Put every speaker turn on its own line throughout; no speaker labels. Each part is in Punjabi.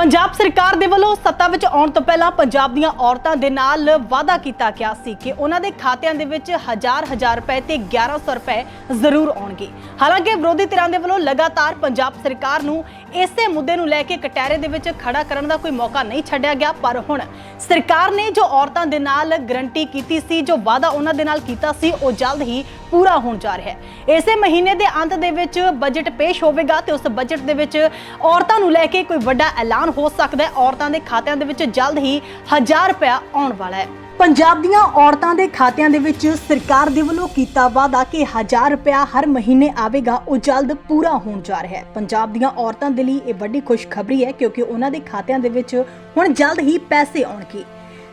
ਪੰਜਾਬ ਸਰਕਾਰ ਦੇ ਵੱਲੋਂ ਸੱਤਾ ਵਿੱਚ ਆਉਣ ਤੋਂ ਪਹਿਲਾਂ ਪੰਜਾਬ ਦੀਆਂ ਔਰਤਾਂ ਦੇ ਨਾਲ ਵਾਅਦਾ ਕੀਤਾ ਗਿਆ ਸੀ ਕਿ ਉਹਨਾਂ ਦੇ ਖਾਤਿਆਂ ਦੇ ਵਿੱਚ ਹਜ਼ਾਰ ਹਜ਼ਾਰ ਰੁਪਏ ਤੇ 1100 ਰੁਪਏ ਜ਼ਰੂਰ ਆਉਣਗੇ। ਹਾਲਾਂਕਿ ਵਿਰੋਧੀ ਧਿਰਾਂ ਦੇ ਵੱਲੋਂ ਲਗਾਤਾਰ ਪੰਜਾਬ ਸਰਕਾਰ ਨੂੰ ਇਸੇ ਮੁੱਦੇ ਨੂੰ ਲੈ ਕੇ ਕਟਹਿਰੇ ਦੇ ਵਿੱਚ ਖੜਾ ਕਰਨ ਦਾ ਕੋਈ ਮੌਕਾ ਨਹੀਂ ਛੱਡਿਆ ਗਿਆ, ਪਰ ਹੁਣ ਸਰਕਾਰ ਨੇ ਜੋ ਔਰਤਾਂ ਦੇ ਨਾਲ ਗਰੰਟੀ ਕੀਤੀ ਸੀ, ਜੋ ਵਾਅਦਾ ਉਹਨਾਂ ਦੇ ਨਾਲ ਕੀਤਾ ਸੀ, ਉਹ ਜਲਦ ਹੀ ਪੂਰਾ ਹੋਣ ਜਾ ਰਿਹਾ ਹੈ। ਇਸੇ ਮਹੀਨੇ ਦੇ ਅੰਤ ਦੇ ਵਿੱਚ ਬਜਟ ਪੇਸ਼ ਹੋਵੇਗਾ ਤੇ ਉਸ ਬਜਟ ਦੇ ਵਿੱਚ ਔਰਤਾਂ ਨੂੰ ਲੈ ਕੇ ਕੋਈ ਵੱਡਾ ਐਲਾਨ ਹੋ ਸਕਦਾ ਹੈ। ਔਰਤਾਂ ਦੇ ਖਾਤਿਆਂ ਦੇ ਵਿੱਚ ਜਲਦ ਹੀ 1000 ਰੁਪਇਆ ਆਉਣ ਵਾਲਾ ਹੈ। ਪੰਜਾਬ ਦੀਆਂ ਔਰਤਾਂ ਦੇ ਖਾਤਿਆਂ ਦੇ ਵਿੱਚ ਸਰਕਾਰ ਦੇ ਵੱਲੋਂ ਕੀਤਾ ਵਾਅਦਾ ਕਿ 1000 ਰੁਪਇਆ ਹਰ ਮਹੀਨੇ ਆਵੇਗਾ, ਉਹ ਜਲਦ ਪੂਰਾ ਹੋਣ ਜਾ ਰਿਹਾ ਹੈ। ਪੰਜਾਬ ਦੀਆਂ ਔਰਤਾਂ ਦੇ ਲਈ ਇਹ ਵੱਡੀ ਖੁਸ਼ਖਬਰੀ ਹੈ ਕਿਉਂਕਿ ਉਹਨਾਂ ਦੇ ਖਾਤਿਆਂ ਦੇ ਵਿੱਚ ਹੁਣ ਜਲਦ ਹੀ ਪੈਸੇ ਆਉਣਗੇ।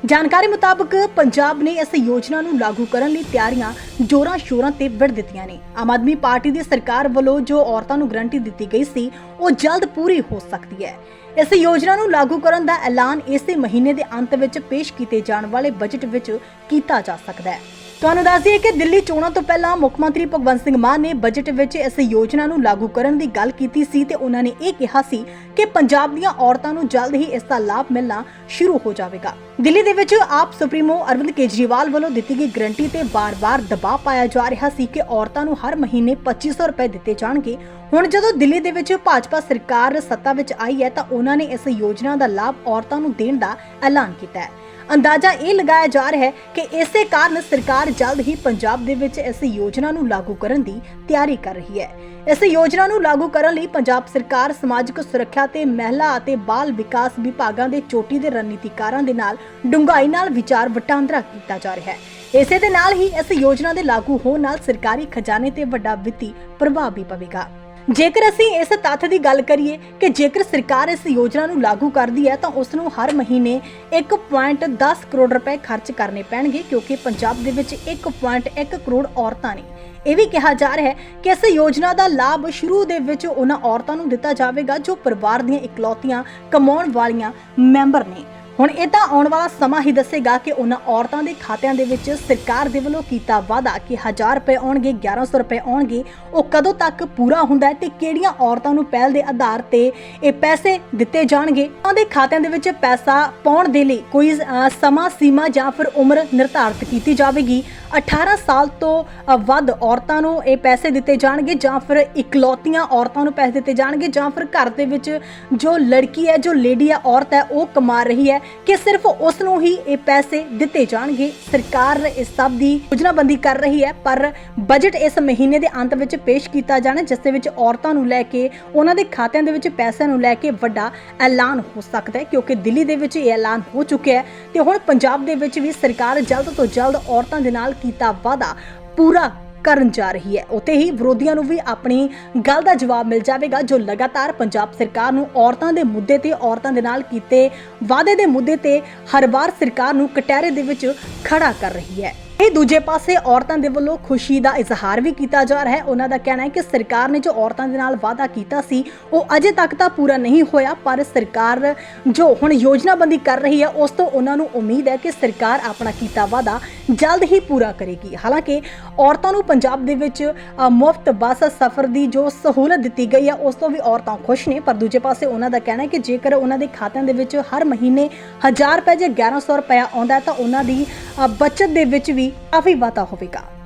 ਜਾਣਕਾਰੀ ਮੁਤਾਬਕ ਪੰਜਾਬ ਨੇ ਇਸ ਯੋਜਨਾ ਨੂੰ ਲਾਗੂ ਕਰਨ ਲਈ ਤਿਆਰੀਆਂ ਜੋਰਾਂ ਸ਼ੋਰਾਂ ਤੇ ਵਿੜ ਦਿੱਤੀਆਂ ਨੇ। ਆਮ ਆਦਮੀ ਪਾਰਟੀ ਦੀ ਸਰਕਾਰ ਵੱਲੋਂ ਜੋ ਔਰਤਾਂ ਨੂੰ ਗਰੰਟੀ ਦਿੱਤੀ ਗਈ ਸੀ, ਉਹ ਜਲਦ ਪੂਰੀ ਹੋ ਸਕਦੀ ਹੈ। ਇਸ ਯੋਜਨਾ ਨੂੰ ਲਾਗੂ ਕਰਨ ਦਾ ਐਲਾਨ ਇਸੇ ਮਹੀਨੇ ਦੇ ਅੰਤ ਵਿੱਚ ਪੇਸ਼ ਕੀਤੇ ਜਾਣ ਵਾਲੇ ਬਜਟ ਵਿੱਚ ਕੀਤਾ ਜਾ ਸਕਦਾ ਹੈ। ਤੁਹਾਨੂੰ ਦੱਸ ਦਈਏ ਕਿ ਦਿੱਲੀ ਚੋਣਾਂ ਤੋਂ ਪਹਿਲਾਂ ਮੁੱਖ ਮੰਤਰੀ ਭਗਵੰਤ ਸਿੰਘ ਮਾਨ ਨੇ ਬਜਟ ਵਿੱਚ ਇਸ ਯੋਜਨਾ ਨੂੰ ਲਾਗੂ ਕਰਨ ਦੀ ਗੱਲ ਕੀਤੀ ਸੀ ਤੇ ਉਹਨਾਂ ਨੇ ਇਹ ਕਿਹਾ ਸੀ ਕਿ ਪੰਜਾਬ ਦੀਆਂ ਔਰਤਾਂ ਨੂੰ ਜਲਦ ਹੀ ਇਸ ਦਾ ਲਾਭ ਮਿਲਣਾ ਸ਼ੁਰੂ ਹੋ ਜਾਵੇਗਾ। ਦਿੱਲੀ ਦੇ ਵਿੱਚ ਆਪ ਸੁਪਰੀਮੋ ਅਰਵਿੰਦ ਕੇਜਰੀਵਾਲ ਵੱਲੋਂ ਦਿੱਤੀ ਗਈ ਗਰੰਟੀ ਤੇ ਬਾਰ-ਬਾਰ ਦਬਾਅ ਪਾਇਆ ਜਾ ਰਿਹਾ ਸੀ ਕਿ ਔਰਤਾਂ ਨੂੰ ਹਰ ਮਹੀਨੇ 2500 ਰੁਪਏ ਦਿੱਤੇ ਜਾਣਗੇ। ਹੁਣ ਜਦੋਂ ਦਿੱਲੀ ਦੇ ਵਿੱਚ ਭਾਜਪਾ ਸਰਕਾਰ ਸੱਤਾ ਵਿੱਚ ਆਈ ਹੈ ਤਾਂ ਉਹਨਾਂ ਨੇ ਇਸ ਯੋਜਨਾ ਦਾ ਲਾਭ ਔਰਤਾਂ ਨੂੰ ਦੇਣ ਦਾ ਐਲਾਨ ਕੀਤਾ ਹੈ। ਅੰਦਾਜ਼ਾ ਇਹ ਲਗਾਇਆ ਜਾ ਰਿਹਾ ਹੈ ਕਿ ਇਸੇ ਕਾਰਨ ਸਰਕਾਰ ਜਲਦ ਹੀ ਪੰਜਾਬ ਦੇ ਵਿੱਚ ਇਸ ਯੋਜਨਾ ਨੂੰ ਲਾਗੂ ਕਰਨ ਦੀ ਤਿਆਰੀ ਕਰ ਰਹੀ ਹੈ। ਇਸ ਯੋਜਨਾ ਨੂੰ ਲਾਗੂ ਕਰਨ ਲਈ ਪੰਜਾਬ ਸਰਕਾਰ ਸਮਾਜਿਕ ਸੁਰੱਖਿਆ ਤੇ ਮਹਿਲਾ ਅਤੇ ਬਾਲ ਵਿਕਾਸ ਵਿਭਾਗਾਂ ਦੇ ਚੋਟੀ ਦੇ ਰਣਨੀਤੀਕਾਰਾਂ ਦੇ ਨਾਲ ਡੂੰਘਾਈ ਨਾਲ ਵਿਚਾਰ ਵਟਾਂਦਰਾ ਕੀਤਾ ਜਾ ਰਿਹਾ ਹੈ। ਇਸੇ ਦੇ ਨਾਲ ਹੀ ਇਸ ਯੋਜਨਾ ਦੇ ਲਾਗੂ ਹੋਣ ਨਾਲ ਸਰਕਾਰੀ ਖਜ਼ਾਨੇ ਤੇ ਵੱਡਾ ਵਿੱਤੀ ਪ੍ਰਭਾਵ ਵੀ ਪਵੇਗਾ। ਜੇਕਰ ਅਸੀਂ ਇਸ ਤੱਥ ਦੀ ਗੱਲ ਕਰੀਏ ਕਿ ਜੇਕਰ ਸਰਕਾਰ ਇਸ ਯੋਜਨਾ ਨੂੰ ਲਾਗੂ ਕਰਦੀ ਹੈ, ਤਾਂ ਉਸ ਨੂੰ ਹਰ ਮਹੀਨੇ 1.10 ਕਰੋੜ ਰੁਪਏ ਖਰਚ ਕਰਨੇ ਪੈਣਗੇ, ਕਿਉਂਕਿ ਪੰਜਾਬ ਦੇ ਵਿੱਚ 1.1 ਕਰੋੜ ਔਰਤਾਂ ਨੇ। ਇਹ ਵੀ ਕਿਹਾ ਜਾ ਰਿਹਾ ਹੈ ਕਿ ਇਸ ਯੋਜਨਾ ਦਾ ਲਾਭ ਸ਼ੁਰੂ ਦੇ ਵਿੱਚ ਉਹਨਾਂ ਔਰਤਾਂ ਨੂੰ ਦਿੱਤਾ ਜਾਵੇਗਾ, ਜੋ ਪਰਿਵਾਰ ਦੀਆਂ ਇਕਲੌਤੀਆਂ ਕਮਾਉਣ ਵਾਲੀਆਂ ਮੈਂਬਰ ਨੇ। ਹੁਣ ਇਹ ਤਾਂ ਆਉਣ ਵਾਲਾ ਸਮਾਂ ਹੀ ਦੱਸੇਗਾ ਕਿ ਉਹਨਾਂ ਔਰਤਾਂ ਦੇ ਖਾਤਿਆਂ ਦੇ ਵਿੱਚ ਸਰਕਾਰ ਦੇ ਵੱਲੋਂ ਕੀਤਾ ਵਾਅਦਾ ਕਿ 1000 ਰੁਪਏ ਆਉਣਗੇ 1100 ਰੁਪਏ ਆਉਣਗੇ, ਉਹ ਕਦੋਂ ਤੱਕ ਪੂਰਾ ਹੁੰਦਾ ਹੈ ਤੇ ਕਿਹੜੀਆਂ ਔਰਤਾਂ ਨੂੰ ਪਹਿਲ ਦੇ ਆਧਾਰ ਤੇ ਇਹ ਪੈਸੇ ਦਿੱਤੇ ਜਾਣਗੇ? ਉਹਨਾਂ ਦੇ ਖਾਤਿਆਂ ਦੇ ਵਿੱਚ ਪੈਸਾ ਪਾਉਣ ਦੇ ਲਈ ਕੋਈ ਸਮਾਂ ਸੀਮਾ ਜਾਂ ਫਿਰ ਉਮਰ ਨਿਰਧਾਰਤ ਕੀਤੀ ਜਾਵੇਗੀ। 18 ਸਾਲ ਤੋਂ ਵੱਧ ਔਰਤਾਂ ਨੂੰ ਇਹ ਪੈਸੇ ਦਿੱਤੇ ਜਾਣਗੇ ਜਾਂ ਫਿਰ ਇਕਲੌਤੀਆਂ ਔਰਤਾਂ ਨੂੰ ਪੈਸੇ ਦਿੱਤੇ ਜਾਣਗੇ ਜਾਂ ਫਿਰ ਘਰ ਦੇ ਵਿੱਚ ਜੋ ਲੜਕੀ ਹੈ, ਜੋ ਲੇਡੀ ਹੈ, ਔਰਤ ਹੈ, ਉਹ ਕਮਾ ਰਹੀ ਹੈ। ਕਿ ਸਿਰਫ ਉਸ ਨੂੰ ਹੀ ਇਹ ਪੈਸੇ ਦਿੱਤੇ ਜਾਣਗੇ। ਸਰਕਾਰ ਇਸ ਸਭ ਦੀ ਯੋਜਨਾਬੰਦੀ ਕਰ ਰਹੀ ਹੈ, ਪਰ ਬਜਟ ਇਸ ਮਹੀਨੇ ਦੇ ਅੰਤ ਵਿੱਚ ਪੇਸ਼ ਕੀਤਾ ਜਾਣਾ, ਜਿਸ ਦੇ ਵਿੱਚ ਔਰਤਾਂ ਨੂੰ ਲੈ ਕੇ, ਉਹਨਾਂ ਦੇ ਖਾਤਿਆਂ ਦੇ ਵਿੱਚ ਪੈਸਿਆਂ ਨੂੰ ਲੈ ਕੇ ਵੱਡਾ ਐਲਾਨ ਹੋ ਸਕਦਾ ਹੈ, ਕਿਉਂਕਿ ਦਿੱਲੀ ਦੇ ਵਿੱਚ ਇਹ ਐਲਾਨ ਹੋ ਚੁੱਕਿਆ ਹੈ। ਤੇ ਹੁਣ ਪੰਜਾਬ ਦੇ ਵਿੱਚ ਵੀ ਸਰਕਾਰ ਜਲਦ ਤੋਂ ਜਲਦ ਔਰਤਾਂ ਦੇ ਨਾਲ ਕੀਤਾ ਵਾਅਦਾ। ਪੂਰਾ ਕਰਨ ਜਾ ਰਹੀ ਹੈ। ਉਤੇ ਹੀ ਵਿਰੋਧੀਆਂ ਨੂੰ ਵੀ ਆਪਣੀ ਗੱਲ ਦਾ ਜਵਾਬ ਮਿਲ ਜਾਵੇਗਾ, ਜੋ ਲਗਾਤਾਰ ਪੰਜਾਬ ਸਰਕਾਰ ਨੂੰ ਔਰਤਾਂ ਦੇ ਮੁੱਦੇ ਤੇ, ਔਰਤਾਂ ਦੇ ਨਾਲ ਕੀਤੇ ਵਾਅਦੇ ਦੇ ਮੁੱਦੇ ਤੇ ਹਰ ਵਾਰ ਸਰਕਾਰ ਨੂੰ ਕਟਹਿਰੇ ਦੇ ਵਿੱਚ ਖੜਾ ਕਰ ਰਹੀ ਹੈ। ਇਹ ਦੂਜੇ ਪਾਸੇ ਔਰਤਾਂ ਦੇ ਵੱਲੋਂ ਖੁਸ਼ੀ ਦਾ ਇਜ਼ਹਾਰ ਵੀ ਕੀਤਾ ਜਾ ਰਿਹਾ ਹੈ। ਉਹਨਾਂ ਦਾ ਕਹਿਣਾ ਹੈ ਕਿ ਸਰਕਾਰ ਨੇ ਜੋ ਔਰਤਾਂ ਦੇ ਨਾਲ ਵਾਅਦਾ ਕੀਤਾ ਸੀ ਉਹ ਅਜੇ ਤੱਕ ਤਾਂ ਪੂਰਾ ਨਹੀਂ ਹੋਇਆ ਪਰ ਸਰਕਾਰ ਜੋ ਹੁਣ ਯੋਜਨਾਬੰਦੀ ਕਰ ਰਹੀ ਹੈ ਉਸ ਤੋਂ ਉਹਨਾਂ ਨੂੰ ਉਮੀਦ ਹੈ ਕਿ ਸਰਕਾਰ ਆਪਣਾ ਕੀਤਾ ਵਾਅਦਾ ਜਲਦ ਹੀ ਪੂਰਾ ਕਰੇਗੀ। ਹਾਲਾਂਕਿ ਔਰਤਾਂ ਨੂੰ ਪੰਜਾਬ ਦੇ ਵਿੱਚ ਮੁਫਤ ਬੱਸ ਸਫ਼ਰ ਦੀ ਜੋ ਸਹੂਲਤ ਦਿੱਤੀ ਗਈ ਹੈ ਉਸ ਤੋਂ ਵੀ ਔਰਤਾਂ ਖੁਸ਼ ਨੇ ਪਰ ਦੂਜੇ ਪਾਸੇ ਉਹਨਾਂ ਦਾ ਕਹਿਣਾ ਹੈ ਕਿ ਜੇਕਰ ਉਹਨਾਂ ਦੇ ਖਾਤਿਆਂ ਦੇ ਵਿੱਚ ਹਰ ਮਹੀਨੇ 1000 ਰੁਪਏ ਜਾਂ 1100 ਰੁਪਏ ਆਉਂਦਾ ਤਾਂ ਉਹਨਾਂ ਦੀ ਅ, ਬਚਤ ਦੇ ਵਿੱਚ ਵੀ ਕਾਫੀ ਵਾਧਾ ਹੋਵੇਗਾ।